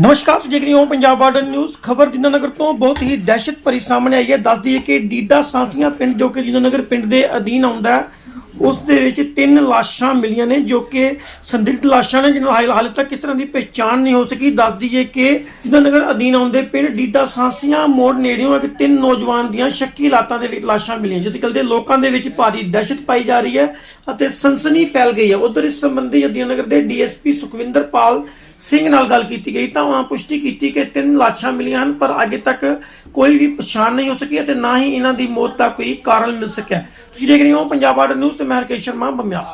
ਨਮਸਕਾਰ, ਤੁਸੀਂ ਦੇਖ ਰਹੇ ਹੋ ਪੰਜਾਬ ਬਾਰਡਰ ਨਿਊਜ਼। ਖਬਰ ਦਿਨਾਨਗਰ ਤੋਂ ਬਹੁਤ ਹੀ ਦਹਿਸ਼ਤ ਭਰੀ ਸਾਹਮਣੇ ਆਈ ਹੈ। ਦੱਸ ਦਈਏ ਕਿ ਡੀਡਾ ਸਾਂਸੀਆਂ ਪਿੰਡ, ਜੋ ਕਿ ਦਿਨਾਨਗਰ ਪਿੰਡ ਦੇ ਅਧੀਨ ਆਉਂਦਾ ਹੈ, ਉਸ ਦੇ ਵਿੱਚ ਤਿੰਨ ਲਾਸ਼ਾਂ ਮਿਲੀਆਂ ਨੇ, ਜੋ ਕਿ ਸੰਦਿਗਧ ਲਾਸ਼ਾਂ ਨੇ, ਜਿਹਨਾਂ ਹਾਲ ਹਾਲੇ ਤੱਕ ਕਿਸ ਤਰ੍ਹਾਂ ਦੀ ਪਛਾਣ ਨਹੀਂ ਹੋ ਸਕੀ। ਦੱਸ ਦਈਏ ਕਿ ਦਿਨਾਨਗਰ ਅਧੀਨ ਆਉਂਦੇ ਪਿੰਡ ਡੀਡਾ ਸਾਂਸੀਆਂ ਮੋੜ ਨੇੜਿਓਂ ਇੱਕ ਤਿੰਨ ਨੌਜਵਾਨ ਦੀਆਂ ਸ਼ੱਕੀ ਹਾਲਾਤਾਂ ਦੇ ਵਿੱਚ ਲਾਸ਼ਾਂ ਮਿਲੀਆਂ। ਜਿਸ ਗੱਲ ਦੇ ਲੋਕਾਂ ਦੇ ਵਿੱਚ ਭਾਰੀ ਦਹਿਸ਼ਤ ਪਾਈ ਜਾ ਰਹੀ ਹੈ ਅਤੇ ਸਨਸਨੀ ਫੈਲ ਗਈ ਹੈ। ਉਧਰ ਇਸ ਸੰਬੰਧੀ ਦਿਨਾਨਗਰ ਦੇ ਡੀਐਸਪੀ ਸੁਖਵਿੰਦਰਪਾਲ ਸਿੰਘ ਨਾਲ ਗੱਲ ਕੀਤੀ ਗਈ ਤਾਂ ਉਹਨਾਂ ਪੁਸ਼ਟੀ ਕੀਤੀ ਕਿ ਤਿੰਨ ਲਾਸ਼ਾਂ ਮਿਲੀਆਂ ਹਨ, ਪਰ ਅਜੇ ਤੱਕ ਕੋਈ ਵੀ ਪਛਾਣ ਨਹੀਂ ਹੋ ਸਕੀ ਅਤੇ ਨਾ ਹੀ ਇਹਨਾਂ ਦੀ ਮੌਤ ਦਾ ਕੋਈ ਕਾਰਨ ਮਿਲ ਸਕਿਆ। ਤੁਸੀਂ ਦੇਖ ਰਹੇ ਹੋ ਪੰਜਾਬ ਬਾਰਡਰ ਨਿਊਜ਼ ਤੇ ਮੈਂ ਹਰਕੇਸ਼ ਸ਼ਰਮਾ ਬੰਮਿਆ